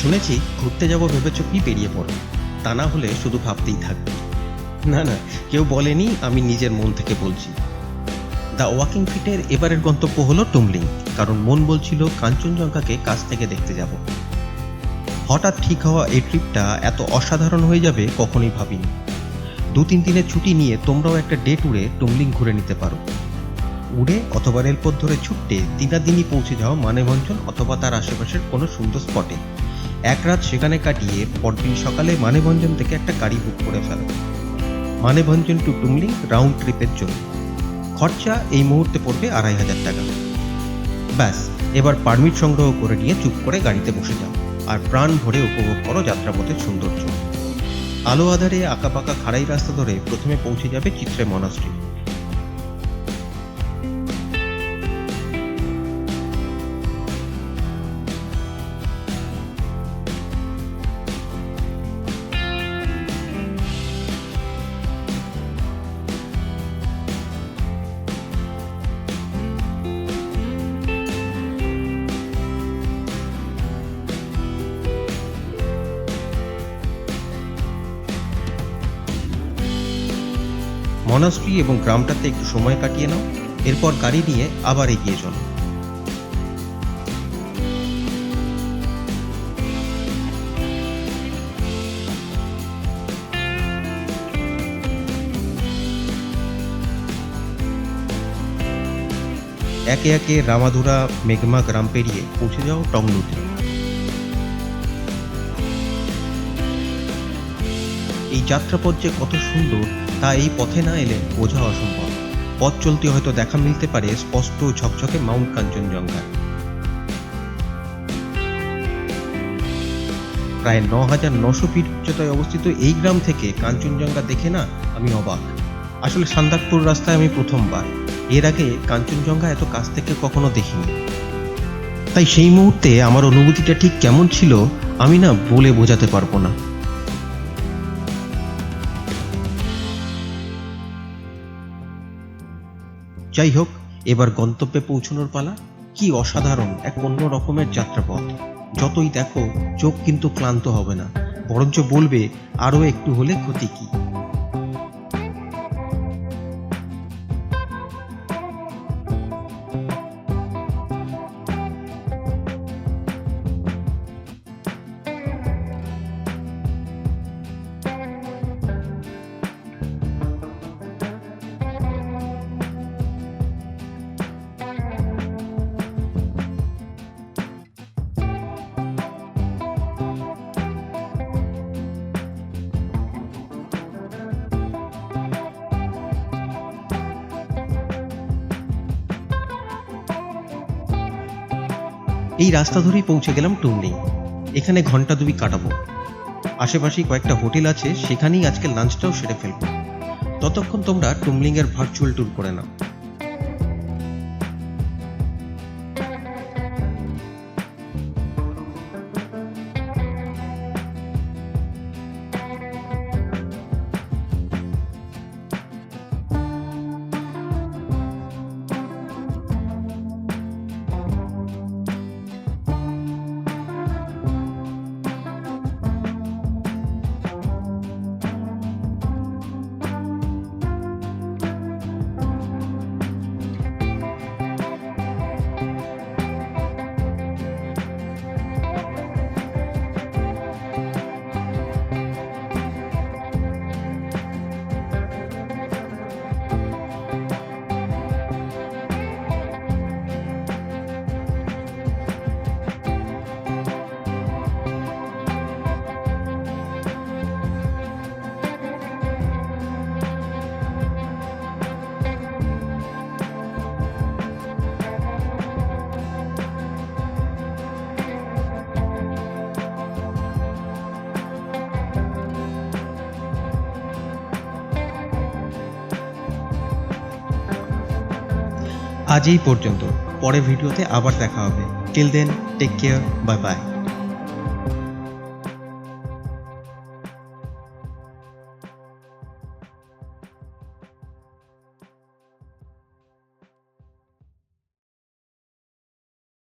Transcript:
শুনেছি ঘুরতে যাব ভেবেছ কি বেরিয়ে পড়ো। তা না হলে শুধু ভাবতেই থাকবে। না না, কেউ বলেনি আমি নিজের মন থেকে বলছি। দ্য ওয়াকিং ফিটের এবারের গন্তব্য হলো টুমলিং, কারণ মন বলছিল কাঞ্চনজঙ্ঘাকে কাছ থেকে দেখতে যাব। হঠাৎ ঠিক হওয়া এই ট্রিপটা এত অসাধারণ হয়ে যাবে কখনোই ভাবিনি। দু তিন দিনের ছুটি নিয়ে তোমরাও একটা ডে ট্যুরে টুমলিং ঘুরে নিতে পারো। উড়ে অথবা রেলপথ ধরে ছুটতে দিনাদিনই পৌঁছে যাও মানেভঞ্জন অথবা তার আশেপাশের কোনো সুন্দর স্পটে। এক রাত সেখানে কাটিয়ে পরদিন সকালে মানেভঞ্জন থেকে একটা গাড়ি বুক করে ফেলো। মানেভঞ্জন টু টুমলিং রাউন্ড ট্রিপের জন্য। খরচা এই মুহূর্তে পড়বে আড়াই হাজার টাকা। ব্যাস, এবার পারমিট সংগ্রহ করে নিয়ে চুপ করে গাড়িতে বসে যাও আর প্রাণ ভরে উপভোগ করো যাত্রাপথের সৌন্দর্য। আলো আধারে আঁকা আঁকাপাকা খাড়াই রাস্তা ধরে প্রথমে পৌঁছে যাবে চিত্রে মনাস্ট্রি। মনাস্ট্রি এবং গ্রামটাতে একটু সময় কাটিয়ে নাও, এরপর গাড়ি নিয়ে আবার এগিয়ে চলো। একে একে রামাধুরা, মেঘমা গ্রাম পেরিয়ে পৌঁছে যাও টংলুতে। এই যাত্রাপথ যে কত সুন্দর তা এই পথে না এলে বোঝা অসম্ভব। পথ চলতে হয়তো দেখা মিলতে পারে স্পষ্ট ঝকঝকে মাউন্ট কাঞ্চনজঙ্ঘা। প্রায় ন হাজার নশো ফিট উচ্চতায় অবস্থিত এই গ্রাম থেকে কাঞ্চনজঙ্ঘা দেখে না আমি অবাক। আসলে সান্দাকপুর রাস্তায় আমি প্রথমবার। এর আগে কাঞ্চনজঙ্ঘা এত কাছ থেকে কখনো দেখিনি। তাই সেই মুহূর্তে আমার অনুভূতিটা ঠিক কেমন ছিল আমি না বলে বোঝাতে পারব না। যাই হোক, এবার গন্তব্যে পৌঁছানোর পালা? কি অসাধারণ এক অন্য রকমের যাত্রাপথ। যতই দেখো, চোখ কিন্তু ক্লান্ত হবে না। বরঞ্চ বলবে, আরও একটু হলে ক্ষতি কি? এই রাস্তা ধরেই পৌঁছে গেলাম টুমলিং এখানে ঘণ্টা দুই কাটাবো। আশেপাশেই কয়েকটা হোটেল আছে, সেখানেই আজকে লাঞ্চটাও সেরে ফেলব। ততক্ষণ তোমরা টুমলিং এর ভার্চুয়াল ট্যুর করে নাও। আজ এই পর্যন্ত। পরের ভিডিওতে আবার দেখা হবে। Till then take care bye bye